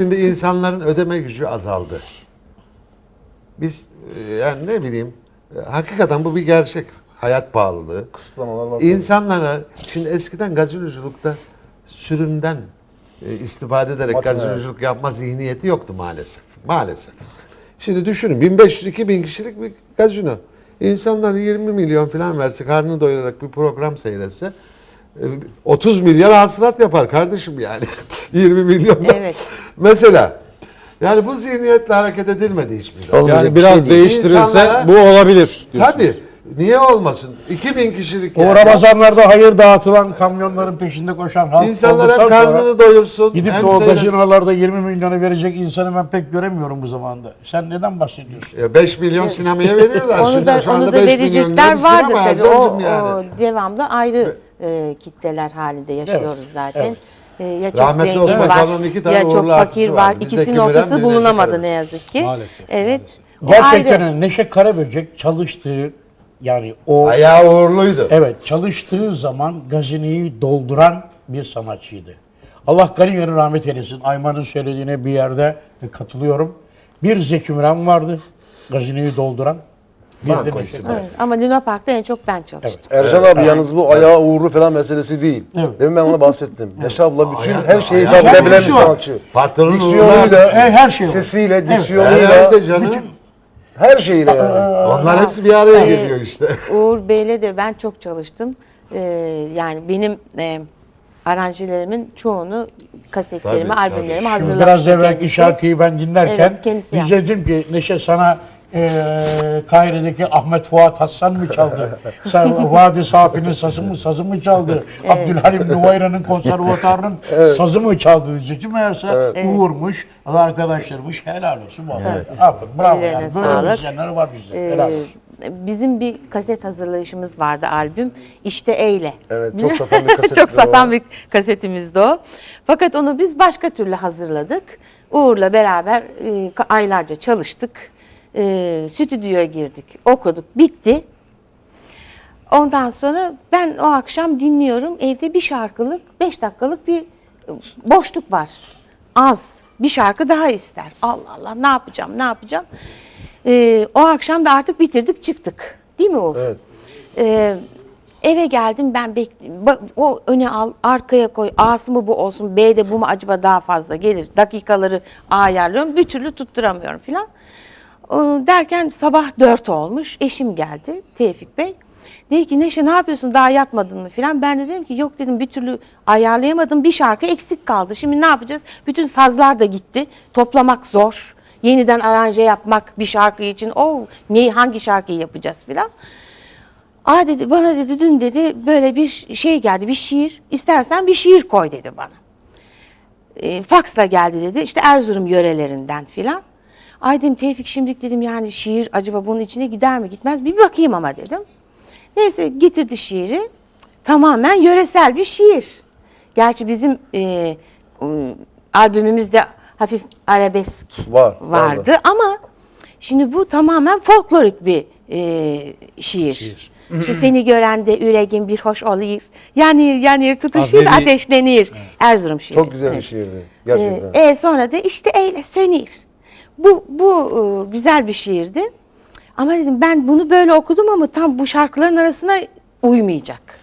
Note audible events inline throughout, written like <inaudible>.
Şimdi insanların ödeme gücü azaldı. Biz e, yani ne bileyim e, hakikaten bu bir gerçek. Hayat pahalılığı. Kısıtlamalar var. İnsanlara şimdi eskiden gazinoculukta sürümden e, istifade ederek Makine. gazinoculuk yapma zihniyeti yoktu maalesef. Maalesef. Şimdi düşünün 1500-2000 kişilik bir gazino. İnsanlar 20 milyon falan verse karnını doyurarak bir program seyretse 30 milyar hasılat yapar kardeşim yani. <laughs> 20 milyon. Evet. <laughs> Mesela yani bu zihniyetle hareket edilmedi hiçbir zaman. Yani şey biraz değil. değiştirilse İnsanlara- bu olabilir diyorsunuz. Tabii. Niye olmasın? 2000 kişilik O yerde Ramazanlarda hayır dağıtılan kamyonların peşinde koşan halk İnsanlar hem olduktan sonra karnını doyursun. Gidip hem de o gazinolarda 20 milyonu verecek insanı ben pek göremiyorum bu zamanda. Sen neden bahsediyorsun? Ya 5 milyon sinemaya veriyorlar. Onu da, şu onu anda da 5 milyon lira verecekler vardır tabii. O, yani. o devamlı ayrı e, kitleler halinde yaşıyoruz Evet, zaten. evet. E, ya çok Rahmetli zengin Osman var, iki tane ya çok fakir var. var. İkisinin ortası bulunamadı ne yazık ki. Maalesef, Evet. maalesef. Gerçekten ayrı. Neşe Karaböcek çalıştığı yani o Ayağı uğurluydu. evet çalıştığı zaman gazineyi dolduran bir sanatçıydı. Allah gani gani rahmet eylesin. Ayman'ın söylediğine bir yerde katılıyorum. Bir Zeki Müren vardı. Gazineyi dolduran. Banko. Karaböcek. Evet, Ama Luna Park'ta en çok ben çalıştım. Ercan abi yalnız bu ayağı uğurlu falan meselesi değil. Evet. Demin ben ona bahsettim. Neşe abla bütün Ayağı- her şeyi ayağı- hitap edebilen bir Kendisi var. sanatçı. Patronun uğurlu Diksiyonuyla. E, her şey var. sesiyle, Evet. diksiyonuyla, Herhalde canım. her şeyle yani. Onlar hepsi bir araya Ee, geliyor işte. <laughs> Uğur Bey'le de ben çok çalıştım. Ee, yani benim e, aranjelerimin çoğunu kasetlerimi, Tabii, albümlerimi. Şimdi hazırlamıştı biraz evvelki kendisi. şarkıyı ben dinlerken Evet, kendisi biz dedim ki Neşe sana eee Kahire'deki Ahmet Fuat Hassan mı çaldı? <laughs> Vadi Safi'nin sazı mı, sazı mı çaldı? <laughs> Abdülhalim Nuvayra'nın konservatuarının <laughs> sazı mı çaldı diyecektim. Meğerse Uğur'muş, arkadaşlarmış. Helal olsun. vallahi. Aferin, bravo yani. Böyle sağlık. müzisyenler var bizde. Ee, Helal olsun. bizim bir kaset hazırlayışımız vardı albüm. İşte Eyle. Evet çok satan bir kaset. Çok satan bir kasetimizdi o. Fakat onu biz başka türlü hazırladık. Uğur'la beraber e, aylarca çalıştık. E, stüdyoya girdik, okuduk, bitti. Ondan sonra ben o akşam dinliyorum. Evde bir şarkılık, beş dakikalık bir e, boşluk var. Az. Bir şarkı daha ister. Allah Allah ne yapacağım, ne yapacağım. E, o akşam da artık bitirdik, çıktık. Değil mi Uğur? Evet. Ee, eve geldim ben bekliyorum. O öne al, arkaya koy. A'sı mı bu olsun, B'de bu mu acaba daha fazla gelir. Dakikaları ayarlıyorum. Bir türlü tutturamıyorum filan. Ee, derken sabah dört olmuş. Eşim geldi, Tevfik Bey. Dedi ki Neşe ne yapıyorsun daha yatmadın mı filan. Ben de dedim ki yok dedim bir türlü ayarlayamadım. Bir şarkı eksik kaldı. Şimdi ne yapacağız? Bütün sazlar da gitti. Toplamak zor. Yeniden aranje yapmak bir şarkı için. O ne hangi şarkıyı yapacağız filan. Aa dedi bana dedi dün dedi böyle bir şey geldi bir şiir. İstersen bir şiir koy dedi bana. E, faksla geldi dedi işte Erzurum yörelerinden filan. Ay dedim Tevfik şimdilik dedim yani şiir acaba bunun içine gider mi gitmez bir bakayım ama dedim. Neyse getirdi şiiri. Tamamen yöresel bir şiir. Gerçi bizim e, e, albümümüzde hafif arabesk Var, vardı vardı. ama şimdi bu tamamen folklorik bir e, şiir. İşte seni gören de yüreğin bir hoş olur. Yanır yanır tutuşur Azeri- ateşlenir. Erzurum şiiri. Çok güzel bir Evet. şiirdi. Gerçekten. Ee, e, sonra da işte eyle sönür. Bu, bu e, güzel bir şiirdi. Ama dedim ben bunu böyle okudum ama tam bu şarkıların arasına uymayacak.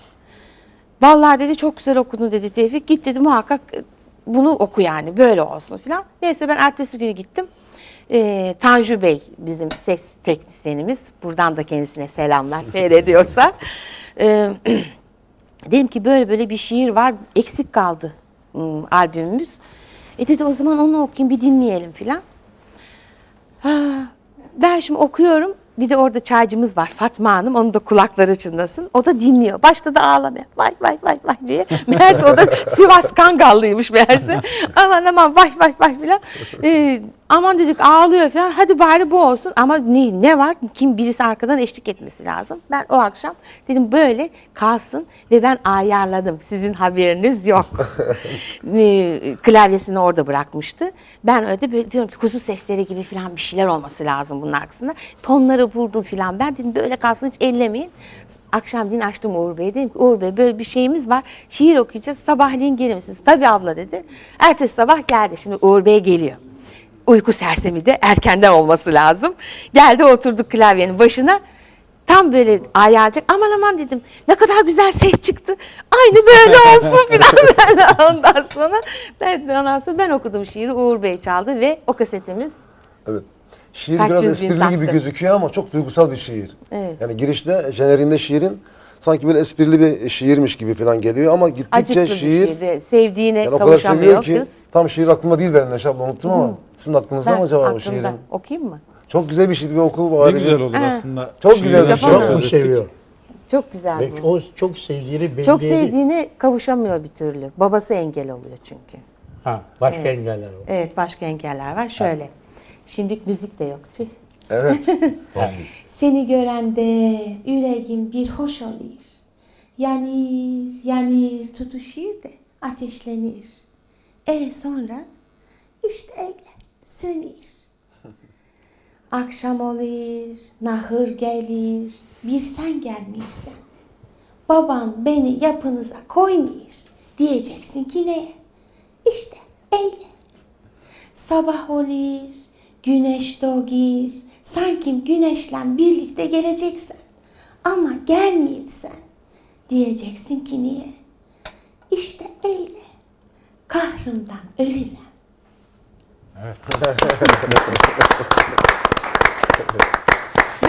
Vallahi dedi çok güzel okudun dedi Tevfik. Git dedi muhakkak e, bunu oku yani böyle olsun filan. Neyse ben ertesi günü gittim. Ee, Tanju Bey bizim ses teknisyenimiz. Buradan da kendisine selamlar <laughs> seyrediyorsa. Ee, <clears throat> dedim ki böyle böyle bir şiir var eksik kaldı albümümüz. E dedi o zaman onu okuyayım bir dinleyelim filan. Ben şimdi okuyorum. Bir de orada çaycımız var Fatma Hanım. Onun da kulakları çınlasın. O da dinliyor. Başladı ağlamaya. Vay vay vay vay diye. <laughs> Meğerse o da Sivas Kangallıymış meğerse. aman aman vay vay vay filan. Ee, Aman dedik ağlıyor falan. Hadi bari bu olsun. Ama ne, ne var? Kim birisi arkadan eşlik etmesi lazım. Ben o akşam dedim böyle kalsın ve ben ayarladım. Sizin haberiniz yok. <laughs> Ee, Klavyesini orada bırakmıştı. Ben öyle böyle diyorum ki kuzu sesleri gibi falan bir şeyler olması lazım bunun arkasında. Tonları buldum falan. Ben dedim böyle kalsın hiç ellemeyin. Akşam din açtım Uğur Bey'e. Dedim ki Uğur Bey böyle bir şeyimiz var. Şiir okuyacağız. Sabahleyin gelir misiniz? Tabii abla dedi. Ertesi sabah geldi. Şimdi Uğur Bey geliyor uyku sersemi de erkenden olması lazım. Geldi oturduk klavyenin başına. Tam böyle ayarcık aman aman dedim ne kadar güzel ses çıktı. Aynı böyle olsun <laughs> filan ben ondan sonra ben, ondan sonra ben okudum şiiri Uğur Bey çaldı ve o kasetimiz Evet. Şiir Kaç biraz yüz bin esprili gibi sattı. gözüküyor ama çok duygusal bir şiir. Evet. Yani girişte, jeneriğinde şiirin sanki böyle esprili bir şiirmiş gibi falan geliyor ama gittikçe acıklı bir şiir şeydi. Sevdiğine yani o kadar seviyor kavuşamıyor ki kız. tam şiir aklımda değil benim Neşe abla unuttum ama sizin aklınızda Ben mı acaba bu şiirin? Okuyayım mı? Çok güzel bir şiir bir oku Ne bari. güzel olur Ha. aslında. Çok Şiirden güzel. çok Çok söz mu ettik. seviyor? Çok güzel. Ve o çok sevdiğini belli Çok ediyor. sevdiğine kavuşamıyor bir türlü. Babası engel oluyor çünkü. Ha, başka engeller var. Evet başka engeller var. Şöyle. Şimdilik müzik de yok. Tüh. Evet. <laughs> Seni görende yüreğim bir hoş olur. Yanır, yanır, tutuşur de ateşlenir. E sonra işte öyle sönür. <laughs> Akşam olur, nahır gelir, bir sen gelmirsen. Baban beni yapınıza koymuyor diyeceksin ki neye? İşte öyle. Sabah olur, güneş doğur. Sanki güneşle birlikte geleceksen. Ama gelmiyorsan diyeceksin ki niye? İşte öyle. Kahrımdan ölürüm. <laughs>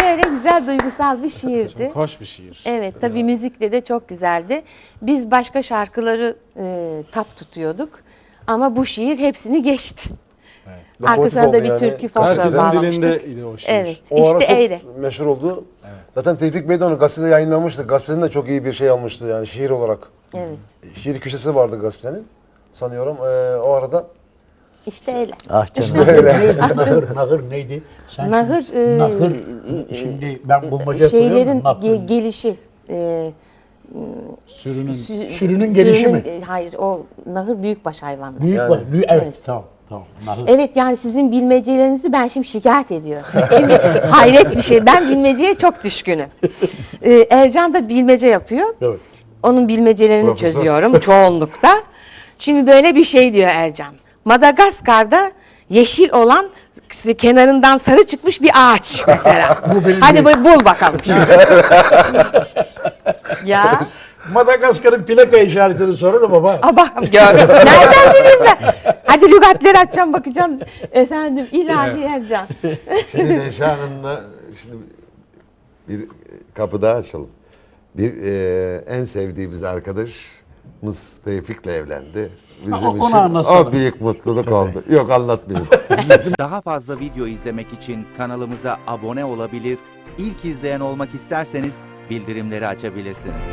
Böyle güzel duygusal bir şiirdi. Çok hoş bir şiir. Evet tabii müzikle de çok güzeldi. Biz başka şarkıları e, tap tutuyorduk. Ama bu şiir hepsini geçti. Lokomotif Arkasına da bir yani. türkü folklor Herkesin bağlamıştık. dilindeydi o şiir. Evet O ara işte çok öyle. meşhur oldu. Zaten Tevfik Bey de onu gazetede yayınlamıştı. Gazetenin de çok iyi bir şey almıştı yani şiir olarak. Evet Şiir köşesi vardı gazetenin. Sanıyorum Ee, o arada işte öyle. Ah Neydi? Nahır, nahır neydi? Sen Nahır, şimdi, e, nahır. Şimdi ben bulmaca Şeylerin ge- gelişi. e, Sürünün sü- Sürünün gelişi mi? e, Hayır o nahır büyükbaş hayvanlar. Büyük Yani. Büyük, evet, Evet. tamam. Tamam. Evet yani sizin bilmecelerinizi ben şimdi şikayet ediyorum. Şimdi <laughs> hayret bir şey. Ben bilmeceye çok düşkünüm. Ee, Ercan da bilmece yapıyor. Evet. Onun bilmecelerini Profesör. çözüyorum çoğunlukta. Şimdi böyle bir şey diyor Ercan. Madagaskar'da yeşil olan kenarından sarı çıkmış bir ağaç mesela. <laughs> Bu benim Hadi bu- bul bakalım. <laughs> ya. Madagaskar'ın plaka işaretini soralım baba. Bak gör. Nereden bileyim ben? Hadi lügatleri açacağım bakacağım. Efendim ilahi Ercan. Şimdi Neşe Hanım'la şimdi bir kapı daha açalım. Bir e, en sevdiğimiz arkadaşımız Tevfik'le evlendi. Bizim O- onu için anlatsana. o büyük mutluluk oldu. Yok anlatmayayım. <laughs> Daha fazla video izlemek için kanalımıza abone olabilir, ilk izleyen olmak isterseniz bildirimleri açabilirsiniz.